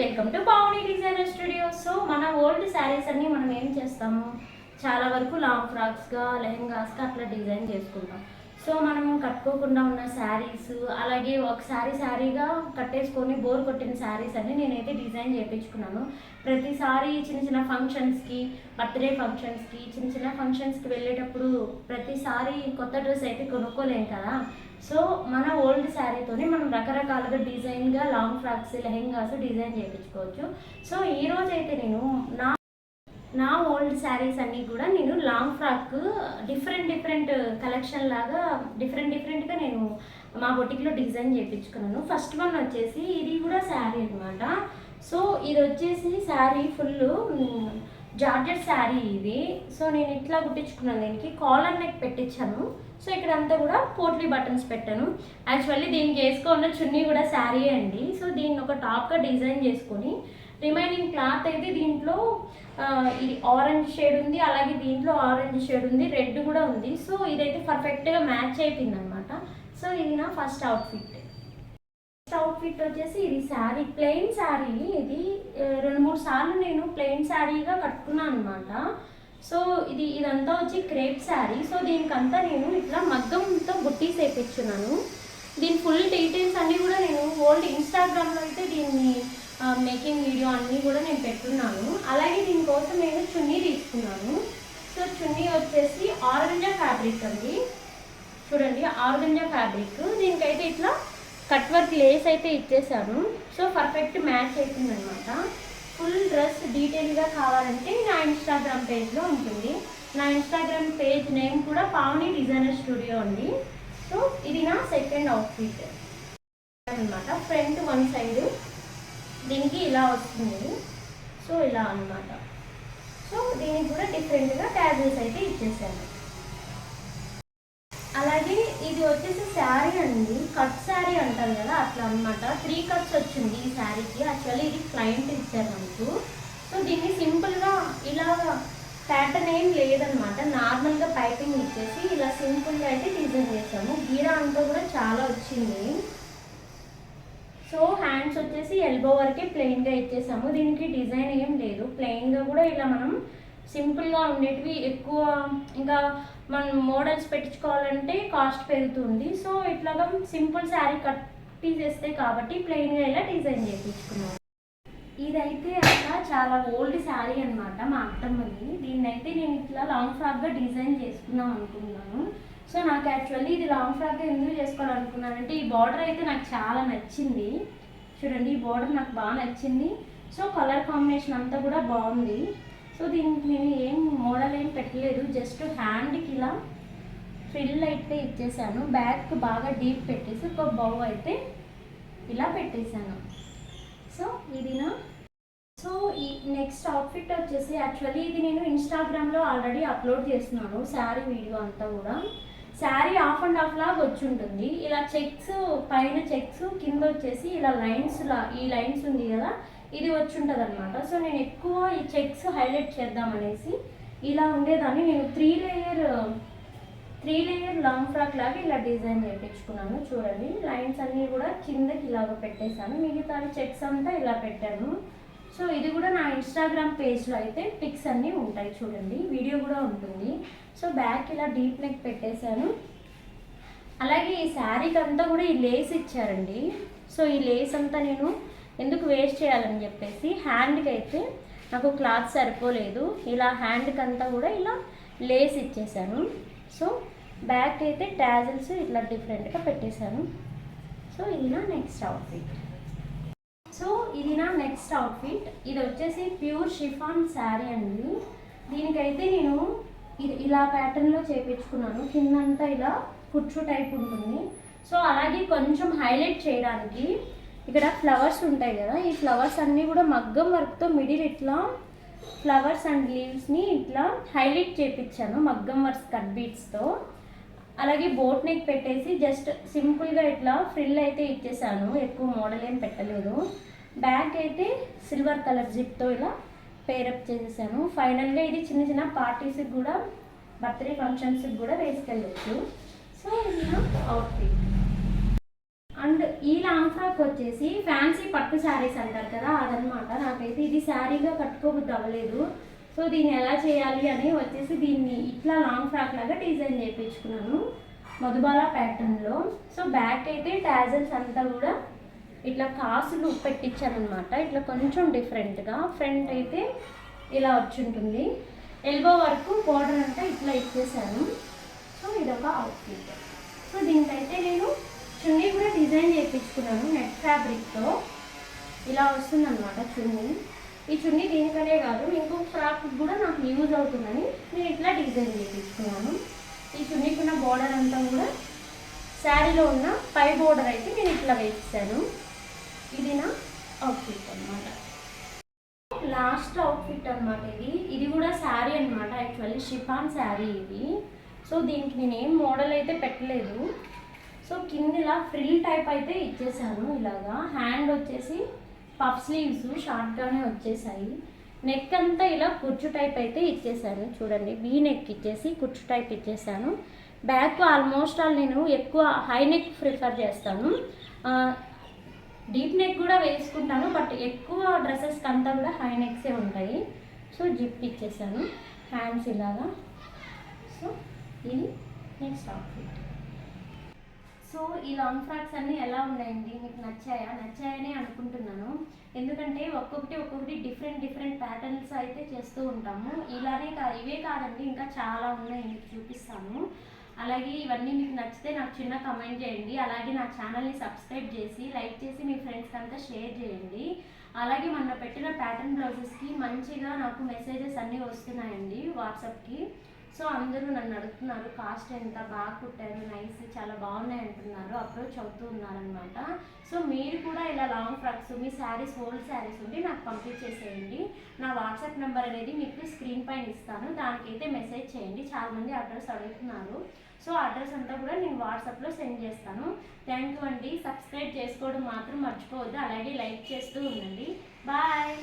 Welcome to Pavani designer studio. So మన old sarees అన్ని మనం ఏం చేస్తాము? చాలా వరకు లాంగ్ ఫ్రాక్స్గా లెహెంగాస్గా అట్లా డిజైన్ చేసుకుంటాం. సో మనము కట్టుకోకుండా ఉన్న శారీస్ అలాగే ఒక శారీ శారీగా కట్టేసుకొని బోర్ కొట్టిన శారీస్ అన్ని నేనైతే డిజైన్ చేయించుకున్నాను ప్రతిసారి చిన్న చిన్న ఫంక్షన్స్కి బర్త్డే ఫంక్షన్స్కి చిన్న చిన్న ఫంక్షన్స్కి వెళ్ళేటప్పుడు ప్రతిసారి కొత్త డ్రెస్ అయితే కొనుక్కోలేం కదా. సో మన ఓల్డ్ శారీతోనే మనం రకరకాలుగా డిజైన్గా లాంగ్ ఫ్రాక్స్ లెహెంగాస్ డిజైన్ చేయించుకోవచ్చు సో ఈరోజైతే అయితే నేను నా నా ఓల్డ్ శారీస్ అన్నీ కూడా నేను long frock different different collection లాగా డిఫరెంట్ డిఫరెంట్గా నేను మా బొటిక్లో డిజైన్ చేయించుకున్నాను ఫస్ట్ వన్ వచ్చేసి ఇది కూడా శారీ అన్నమాట. సో ఇది వచ్చేసి శారీ ఫుల్ జార్జెట్ శారీ ఇది. సో నేను ఇట్లా కుట్టించుకున్నాను దీనికి. కాలర్ నెక్ పెట్టించాను. సో ఇక్కడ అంతా కూడా పోట్లీ బటన్స్ పెట్టాను. యాక్చువల్లీ దీనికి వేసుకున్న చున్నీ కూడా శారీ అండి. సో దీన్ని ఒక టాప్గా డిజైన్ చేసుకొని రిమైనింగ్ క్లాత్ అయితే దీంట్లో ఇది ఆరెంజ్ షేడ్ ఉంది అలాగే దీంట్లో ఆరెంజ్ షేడ్ ఉంది రెడ్ కూడా ఉంది. సో ఇదైతే పర్ఫెక్ట్గా మ్యాచ్ అయిపోయింది అనమాట సో ఇది నా ఫస్ట్ అవుట్ఫిట్ ఫస్ట్ అవుట్ఫిట్ వచ్చేసి ఇది శారీ ప్లెయిన్ శారీ ఇది రెండు మూడు సార్లు నేను ప్లెయిన్ శారీగా కట్టుకున్నాను అనమాట సో ఇది ఇదంతా వచ్చి క్రేప్ శారీ సో దీనికంతా నేను ఇట్లా మగ్గంతో బుట్టీస్ వేయించున్నాను దీని ఫుల్ డీటెయిల్స్ అన్నీ కూడా నేను ఓల్డ్ ఇన్స్టాగ్రామ్లో అయితే దీన్ని మేకింగ్ వీడియో అన్నీ కూడా నేను పెట్టున్నాను. అలాగే దీనికోసం నేను చున్నీ తీసుకున్నాను. సో చున్నీ వచ్చేసి ఆరెంజా ఫ్యాబ్రిక్ అండి. చూడండి ఆర్గంజా ఫ్యాబ్రిక్ దీనికైతే ఇట్లా కట్ వర్క్ లేస్ అయితే ఇచ్చేసాను. సో పర్ఫెక్ట్ మ్యాచ్ అవుతుంది అనమాట ఫుల్ డ్రెస్ డీటెయిల్గా కావాలంటే నా ఇన్స్టాగ్రామ్ పేజ్లో ఉంటుంది. నా ఇన్స్టాగ్రామ్ పేజ్ నేమ్ కూడా పావని డిజైనర్ స్టూడియో అండి. సో ఇది నా సెకండ్ అవుట్ఫిట్ అనమాట ఫ్రంట్ వన్ సైడ్ దీనికి ఇలా వస్తుంది. సో ఇలా అన్నమాట. సో దీనికి కూడా డిఫరెంట్గా ట్యాజెస్ అయితే ఇచ్చేసాను. అలాగే ఇది వచ్చేసి శారీ అండి. కట్ శారీ అంటారు కదా అట్లా అన్నమాట. త్రీ కట్స్ వచ్చింది ఈ శారీకి. యాక్చువల్లీ ఇది క్లయింట్ ఇచ్చారు మనకు సో దీన్ని సింపుల్గా ఇలా ప్యాటర్న్ ఏం లేదనమాట నార్మల్గా పైపింగ్ ఇచ్చేసి ఇలా సింపుల్గా అయితే డిజైన్ చేసాము. గీరా అంతా కూడా చాలా వచ్చింది. సో హ్యాండ్స్ వచ్చేసి ఎల్బో వరకే ప్లెయిన్గా ఇచ్చేసాము. దీనికి డిజైన్ ఏం లేదు. ప్లెయిన్గా కూడా ఇలా మనం సింపుల్గా ఉండేటివి ఎక్కువ ఇంకా మనం మోడల్స్ పెట్టించుకోవాలంటే కాస్ట్ పెరుగుతుంది. సో ఇట్లాగా సింపుల్ శారీ కట్ తీసేస్తే కాబట్టి ప్లెయిన్గా ఇలా డిజైన్ చేయించుకున్నాం ఇదైతే అక్క చాలా ఓల్డ్ శారీ అన్నమాట మా అత్తమ్మది. దీన్ని అయితే నేను ఇట్లా లాంగ్ ఫ్రాక్గా డిజైన్ చేసుకుందాం అనుకున్నాను. సో నాకు యాక్చువల్లీ ఇది లాంగ్ ఫ్రాక్ ఎందుకు చేసుకోవాలనుకున్నానంటే ఈ బార్డర్ అయితే నాకు చాలా నచ్చింది. చూడండి ఈ బార్డర్ నాకు బాగా నచ్చింది. సో కలర్ కాంబినేషన్ అంతా కూడా బాగుంది. సో దీనికి నేను ఏం మోడల్ ఏం పెట్టలేదు జస్ట్ హ్యాండ్కి ఇలా ఫ్రిల్ అయితే ఇచ్చేసాను. బ్యాక్ బాగా డీప్ పెట్టేసి ఒక బౌ అయితే ఇలా పెట్టేశాను సో ఇది నా సో ఈ నెక్స్ట్ అవుట్ఫిట్ వచ్చేసి యాక్చువల్లీ ఇది నేను ఇన్స్టాగ్రామ్లో ఆల్రెడీ అప్లోడ్ చేస్తున్నాను శారీ వీడియో అంతా కూడా. శారీ ఆఫ్ అండ్ ఆఫ్ లాగా వచ్చి ఉంటుంది ఇలా చెక్స్ పైన చెక్స్ కింద వచ్చేసి ఇలా లైన్స్ లా ఈ లైన్స్ ఉంది కదా ఇది వచ్చి ఉంటుంది అనమాట సో నేను ఎక్కువ ఈ చెక్స్ హైలైట్ చేద్దామనేసి ఇలా ఉండేదాన్ని. నేను three layer three layer long frock లాగా ఇలా డిజైన్ చేయించుకున్నాను చూడండి లైన్స్ అన్నీ కూడా కిందకి ఇలాగ పెట్టేశాను. మిగతా చెక్స్ అంతా ఇలా పెట్టాను. సో ఇది కూడా నా ఇన్స్టాగ్రామ్ పేజ్లో అయితే పిక్స్ అన్నీ ఉంటాయి చూడండి. వీడియో కూడా ఉంటుంది. సో బ్యాక్ ఇలా డీప్ నెక్ పెట్టేశాను. అలాగే ఈ శారీకి అంతా కూడా ఈ లేస్ ఇచ్చారండి. సో ఈ లేస్ అంతా నేను ఎందుకు వేస్ట్ చేయాలని చెప్పేసి హ్యాండ్కి అయితే నాకు క్లాత్ సరిపోలేదు. ఇలా హ్యాండ్కి అంతా కూడా ఇలా లేస్ ఇచ్చేసాను సో బ్యాక్ అయితే ట్యాజిల్స్ ఇట్లా డిఫరెంట్గా పెట్టేశాను. సో ఇది నా నెక్స్ట్ అవుట్ఫిట్ సో ఇది నా నెక్స్ట్ అవుట్ఫిట్ ఇది వచ్చేసి ప్యూర్ షిఫాన్ శారీ అండి. దీనికైతే నేను ఇది ఇలా ప్యాటర్న్లో చేపించుకున్నాను. కిందంతా ఇలా కుచ్చు టైప్ ఉంటుంది. సో అలాగే కొంచెం హైలైట్ చేయడానికి ఇక్కడ ఫ్లవర్స్ ఉంటాయి కదా. ఈ ఫ్లవర్స్ అన్నీ కూడా మగ్గం వర్క్తో మిడిల్ ఇట్లా ఫ్లవర్స్ అండ్ లీవ్స్ని ఇట్లా హైలైట్ చేపించాను మగ్గం వర్క్స్ కట్ బీట్స్తో అలాగే బోట్ నెక్ పెట్టేసి జస్ట్ సింపుల్గా ఇట్లా ఫ్రిల్ అయితే ఇచ్చేసాను. ఎక్కువ మోడల్ ఏం పెట్టలేదు. బ్యాక్ అయితే సిల్వర్ కలర్ జిప్తో ఇలా పేరప్ చేసేసాను. ఫైనల్గా ఇది చిన్న చిన్న పార్టీస్కి కూడా బర్త్డే ఫంక్షన్స్కి కూడా వేసుకెళ్ళచ్చు. సో ఇది నా అవుట్ఫిట్ అండ్ ఈ లాంగ్ ఫ్రాక్ వచ్చేసి ఫ్యాన్సీ పట్టు శారీస్ అంటారు కదా అదనమాట. నాకైతే ఇది శారీగా కట్టుకోబుద్ది అవ్వలేదు. సో దీన్ని ఎలా చేయాలి అని వచ్చేసి దీన్ని ఇట్లా లాంగ్ ఫ్రాక్ లాగా డిజైన్ చేయించుకున్నాను మధుబాల ప్యాటర్న్లో సో బ్యాక్ అయితే ట్యాజల్స్ అంతా కూడా ఇట్లా కాసులు పెట్టించారనమాట ఇట్లా కొంచెం డిఫరెంట్గా ఫ్రంట్ అయితే ఇలా వచ్చి ఉంటుంది ఎల్బో వరకు బోర్డర్ అంతా ఇట్లా ఇచ్చేసాను. సో ఇదొక అవుట్ఫిట్ సో దీనికైతే నేను చున్నీ కూడా డిజైన్ చేయించుకున్నాను నెట్ ఫ్యాబ్రిక్తో ఇలా వస్తుందన్నమాట చున్నీ. ఈ చున్నీ దీనికనే కాదు ఇంకొక ఫ్రాక్ కూడా నాకు యూజ్ అవుతుందని నేను ఇట్లా డిజైన్ చేయించుకున్నాను ఈ చున్నీకి ఉన్న బోర్డర్ అంతా కూడా శారీలో ఉన్న పై బోర్డర్ అయితే నేను ఇట్లా వేసాను ఇది నా అవుట్ఫిట్ అనమాట లాస్ట్ అవుట్ఫిట్ అనమాట ఇది. ఇది కూడా శారీ అనమాట యాక్చువల్లీ షిఫాన్ శారీ ఇది. సో దీనికి నేను ఏం మోడల్ అయితే పెట్టలేదు. సో కింద ఇలా ఫ్రిల్ టైప్ అయితే ఇచ్చేసాను ఇలాగా. హ్యాండ్ వచ్చేసి పఫ్ స్లీవ్స్ షార్ట్గానే వచ్చేసాయి. నెక్ అంతా ఇలా కుర్చు టైప్ అయితే ఇచ్చేసాను. చూడండి వీ నెక్ ఇచ్చేసి కుర్చు టైప్ ఇచ్చేసాను. బ్యాక్ ఆల్మోస్ట్ ఆల్ నేను ఎక్కువ హై నెక్ ప్రిఫర్ చేస్తాను. డీప్ నెక్ కూడా వేసుకుంటాను బట్ ఎక్కువ డ్రెస్సెస్కి అంతా కూడా హై నెక్సే ఉంటాయి. సో జిప్ ఇచ్చేసాను. హ్యాండ్స్ ఇలాగా. సో ఇది నెక్స్ట్ అవుట్ఫిట్ సో ఈ లాంగ్ ఫ్రాక్స్ అన్నీ ఎలా ఉన్నాయండి? మీకు నచ్చాయా? నచ్చాయనే అనుకుంటున్నాను. ఎందుకంటే ఒక్కొక్కటి ఒక్కొక్కటి డిఫరెంట్ డిఫరెంట్ ప్యాటర్న్స్ అయితే చేస్తూ ఉంటాము. ఇలానే కా ఇవే కాదండి ఇంకా చాలా ఉన్నాయి మీకు చూపిస్తాను. అలాగే ఇవన్నీ మీకు నచ్చితే నాకు చిన్న కమెంట్ చేయండి. అలాగే నా ఛానల్ని సబ్స్క్రైబ్ చేసి లైక్ చేసి మీ ఫ్రెండ్స్కి అంతా షేర్ చేయండి. అలాగే మొన్న పెట్టిన ప్యాటర్న్ బ్లౌజెస్కి మంచిగా నాకు మెసేజెస్ అన్నీ వస్తున్నాయండి వాట్సాప్కి సో అందరూ నన్ను అడుగుతున్నారు కాస్ట్ ఎంత? బాగా కుట్టారు నైస్ చాలా బాగున్నాయి అంటున్నారు. అప్రోచ్ అవుతూ ఉన్నారనమాట సో మీరు కూడా ఇలా లాంగ్ ఫ్రాక్స్ మీ శారీస్ ఓల్డ్ శారీస్ ఉంటే నాకు పంపించేసేయండి నా వాట్సాప్ నెంబర్ అనేది మీకు స్క్రీన్ పైన ఇస్తాను. దానికైతే మెసేజ్ చేయండి. చాలామంది అడ్రస్ అడుగుతున్నారు. సో అడ్రస్ అంతా కూడా నేను వాట్సాప్లో సెండ్ చేస్తాను. థ్యాంక్ యూ అండి. సబ్స్క్రైబ్ చేసుకోవడం మాత్రం మర్చిపోవద్దు. అలాగే లైక్ చేస్తూ ఉండండి. బాయ్.